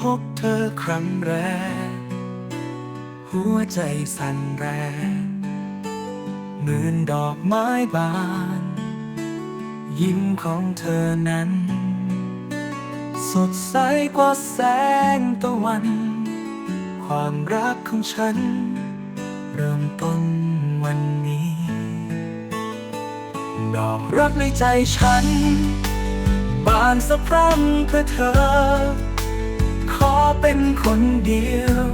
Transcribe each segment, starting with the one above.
พบเธอครั้งแรก หัวใจสั่นแรงเหมือนดอกไม้บาน ยิ้มของเธอนั้น สดใสกว่าแสงตะวัน ความรักของฉัน เริ่มต้นวันนี้ ดอกรักในใจฉัน บานสะพรั่งเพื่อเธอ ขอเป็นคนเดียว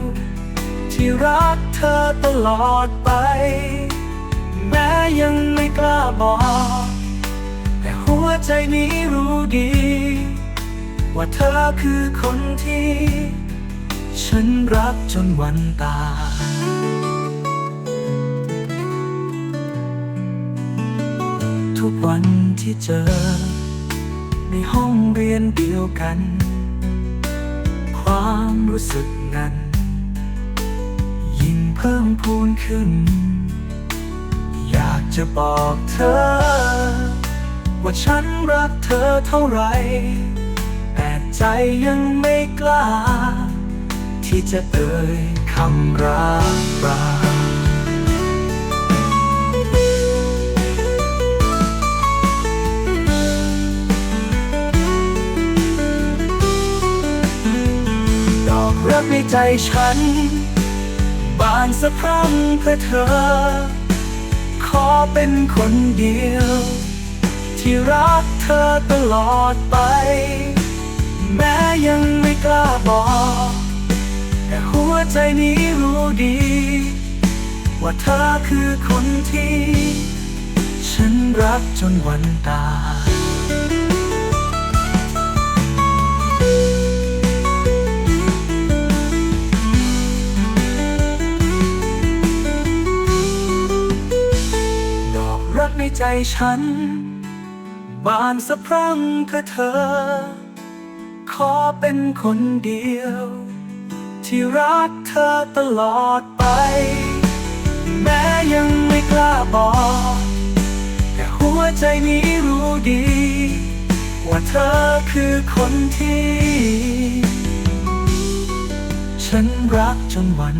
ที่รักเธอตลอดไป แม้ยังไม่กล้าบอก แต่หัวใจนี้รู้ดี ว่าเธอคือคนที่ ฉันรักจนวันตายทุกวันที่เจอ ห้องเรียนเดียวกัน ความรู้สึกนั้น ยิ่งเพิ่มพูนขึ้น อยากจะบอกเธอ ว่าฉันรักเธอเท่าไหรแต่ใจยังไม่กล้า ที่จะเอ่ยคำรักรา รักในใจฉัน บานสะพรั่งเพื่อเธอ ขอเป็นคนเดียว ที่รักเธอตลอดไป แม้ยังไม่กล้าบอก แต่หัวใจนี้รู้ดี ว่าเธอคือคนที่ ฉันรักจนวันตาย ใจฉัน บานสะพรั่งเพื่อเธอ ขอเป็นคนเดียว ที่รักเธอตลอดไป แม้ยังไม่กล้าบอก แต่หัวใจนี้รู้ดี ว่าเธอคือคนที่ ฉันรักจนวัน